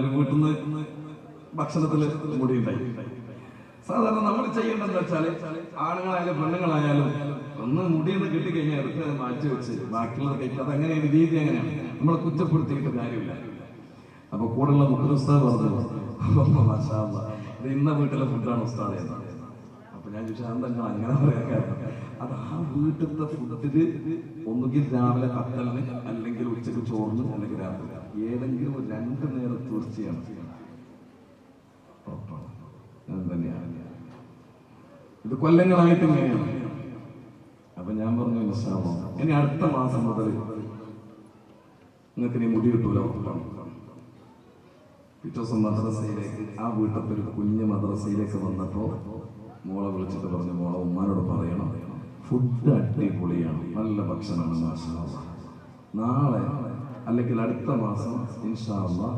ഒരു വീട്ടിൽ നിന്ന് ഭക്ഷണത്തിൽ മുടി ഉണ്ടായി സാധാരണ നമ്മൾ ചെയ്യേണ്ടതെന്ന് വെച്ചാൽ ആണുങ്ങളായാലും പെണ്ണുങ്ങളായാലും ഒന്ന് മുടിയെന്ന് കിട്ടിക്കഴിഞ്ഞാൽ എടുത്ത് മാറ്റി വെച്ച് ബാക്കിയുള്ളത് അങ്ങനെ ഒരു രീതി അങ്ങനെയാണ്. നമ്മളെ കുറ്റപ്പെടുത്തിയിട്ട് കാര്യമില്ല. അപ്പൊ കൂടെയുള്ള മുഖ്യ ഉസ്താദ് പറഞ്ഞു മാഷാ അല്ലാ, ഇത് ഇന്ന വീട്ടിലെ ഫുഡാണ് ഉസ്താദ് എന്ന്. അപ്പൊ ഞാൻ ചോദിച്ചാൽ അങ്ങനെ കാരണം? അത് ആ വീട്ടിലത്തെ ഫുഡിൽ ഒന്നുകിൽ രാവിലെ കത്തലിന് അല്ലെങ്കിൽ ഉച്ചയ്ക്ക് ചോറിന് അല്ലെങ്കിൽ രാത്രി ഏതെങ്കിലും രണ്ടു നേരം തീർച്ചയാണ്. ഇത് കൊല്ലങ്ങളായിട്ട് ഇങ്ങനെയാണ് അപ്പൊ ഞാൻ പറഞ്ഞു ഇൻഷാല്ലാ, ഇനി അടുത്ത മാസം മുതൽ നിങ്ങൾക്ക് ഇനി മുടി കിട്ടൂല പിറ്റേ ദിവസം മദ്രസയിലേക്ക് ആ വീട്ടത്തിൽ കുഞ്ഞ് മദ്രസയിലേക്ക് വന്നപ്പോൾ മോളെ വിളിച്ചിട്ട് പറഞ്ഞു മോളെ ഉമ്മാനോട് പറയണം. ഫുഡ് അടിപൊളിയാണ്. നല്ല ഭക്ഷണമാണ്. നാളെ അല്ലെങ്കിൽ അടുത്ത മാസം ഇൻഷാ അല്ലാ